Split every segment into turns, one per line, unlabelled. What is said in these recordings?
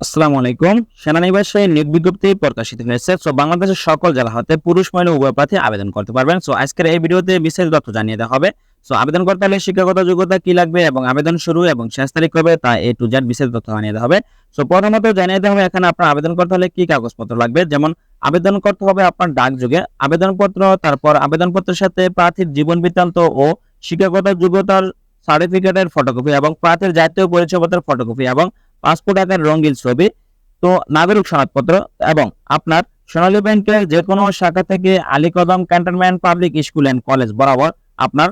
আসসালামু আলাইকুম। সেনানিবাসে নিয়োগ বিজ্ঞপ্তি প্রকাশিত হয়েছে। সো, বাংলাদেশের সকল জেলা হতে পুরুষ, মহিলা, উভয় প্রার্থী আবেদন করতে পারবেন। সো, আজকের এই ভিডিওতে বিস্তারিত তথ্য জানিয়ে দেওয়া হবে। সো আবেদন করতে হলে শিক্ষাগত যোগ্যতা কি লাগবে এবং আবেদন শুরু এবং শেষ তারিখ কবে তা এ টু জেড বিস্তারিত তথ্য জানিয়ে দেওয়া হবে। সো, প্রথমত জানিয়ে দেওয়া হবে এখানে আপনার আবেদন করতে হলে কি কাগজপত্র লাগবে? যেমন আবেদন করতে হবে আপনার ডাক যুগে আবেদনপত্র, তারপর আবেদনপত্রের সাথে প্রার্থীর জীবন বৃত্তান্ত ও শিক্ষাগত যোগ্যতার সার্টিফিকেটের ফটোকপি এবং প্রার্থীর জাতীয় পরিচয়পত্রের ফটোকপি এবং পাসপোর্ট আকার রঙিন ছবি, তো নাগরিক সনদপত্র এবং আপনার সোনালী ব্যাংকের যে কোনো শাখা থেকে Alikadam cantonment public school and college বরাবর আপনার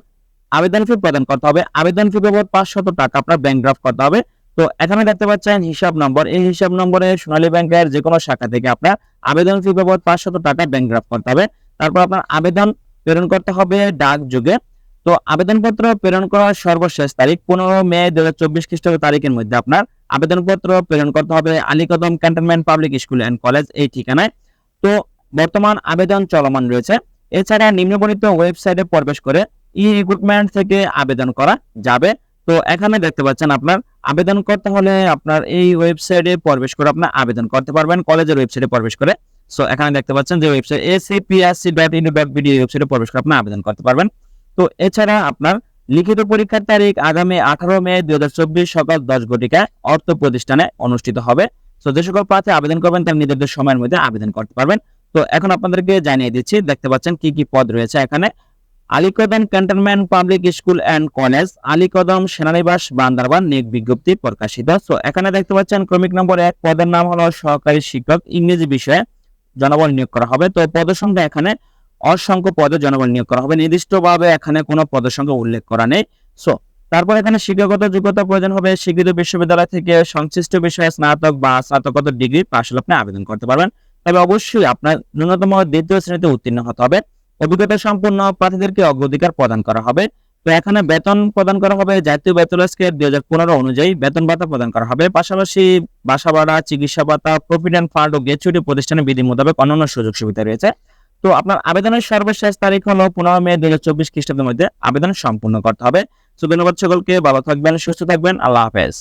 আবেদন ফি প্রদান করতে হবে। আবেদন ফি বাবদ পাঁচশত টাকা আপনার ব্যাংক ড্রাফট করতে হবে। তো এখানে দেখতে পাচ্ছেন হিসাব নম্বর। এই হিসাব নম্বরে সোনালী ব্যাংকের যে কোনো শাখা থেকে আপনার আবেদন ফি বাবদ পাঁচশত টাকা ব্যাংক ড্রাফট করতে হবে। তারপর আপনার আবেদন প্রেরণ করতে হবে ডাক যুগে। তো আবেদনপত্র প্রেরণ করার সর্বশেষ তারিখ পনেরো মে দু হাজার চব্বিশ খ্রিস্টাব্দ তারিখের মধ্যে আপনার আবেদনপত্র প্রেরণ করতে হবে Alikadam cantonment public school and college এই ঠিকানায়। তো বর্তমান আবেদন চলমান রয়েছে। এছাড়া নিম্নবর্ণিত ওয়েবসাইটে প্রবেশ করে ই রিক্রুটমেন্ট থেকে আবেদন করা যাবে। তো এখানে দেখতে পাচ্ছেন আপনার আবেদন করতে হলে আপনার এই ওয়েবসাইটে প্রবেশ করে আপনার আবেদন করতে পারবেন, কলেজের ওয়েবসাইটে প্রবেশ করে। সো এখানে দেখতে পাচ্ছেন যে website ACPSC dot edu dot BD ওয়েবসাইটে প্রবেশ করে আপনি আবেদন করতে পারবেন। তো এছাড়া আপনার লিখিত পরীক্ষার তারিখ আগামী আঠারো মে দুই হাজার চব্বিশ সকাল দশ ঘটিকায় অর্থ প্রতিষ্ঠানে অনুষ্ঠিত হবে। তো যে সকল প্রার্থী আবেদন করবেন, তার নির্ধারিত সময়ের মধ্যে আবেদন করতে পারবেন। তো এখন আপনাদেরকে জানিয়ে দিচ্ছি, দেখতে পাচ্ছেন কি কি পদ রয়েছে এখানে। Alikadam cantonment public school and college, Alikadam সেনানিবাস Bandarban নিয়োগ বিজ্ঞপ্তি প্রকাশিত। তো এখানে দেখতে পাচ্ছেন ক্রমিক নম্বর এক, পদের নাম হলো সহকারী শিক্ষক, ইংরেজি বিষয়ে জনবল নিয়োগ করা হবে। তো পদের সংখ্যা এখানে অসংখ্য পদে জনবল নিয়োগ করা হবে। নির্দিষ্টভাবে এখানে কোনো পদের সংখ্যা উল্লেখ করা নেই। সো তারপর এখানে শিক্ষাগত যোগ্যতা প্রয়োজন হবে। স্বীকৃত বিশ্ববিদ্যালয় থেকে সংশ্লিষ্ট বিষয়ে স্নাতক বা স্নাতকোত্তর ডিগ্রি পাশ হলে আপনি আবেদন করতে পারবেন। তবে অবশ্যই আপনার ন্যূনতম দ্বিতীয় শ্রেণীতে উত্তীর্ণ হতে হবে। অভিজ্ঞতা সম্পূর্ণ প্রার্থীদেরকে অগ্রাধিকার প্রদান করা হবে। তো এখানে বেতন প্রদান করা হবে। জাতীয় বেতন স্কেল দুই হাজার পনেরো অনুযায়ী বেতন ভাতা প্রদান করা হবে। পাশাপাশি বাসা ভাড়া, চিকিৎসা ভাতা, প্রভিডেন্ট ফান্ড ও গ্যাচুটি প্রতিষ্ঠানের বিধি মোতাবেক অন্যান্য সুযোগ সুবিধা রয়েছে। তো আপনার আবেদনের সর্বশেষ তারিখ হলো পনেরো মে দুই হাজার চব্বিশ খ্রিস্টাব্দের মধ্যে আবেদন সম্পূর্ণ করতে হবে। তো সকলকে, ভালো থাকবেন, সুস্থ থাকবেন, আল্লাহ হাফেজ।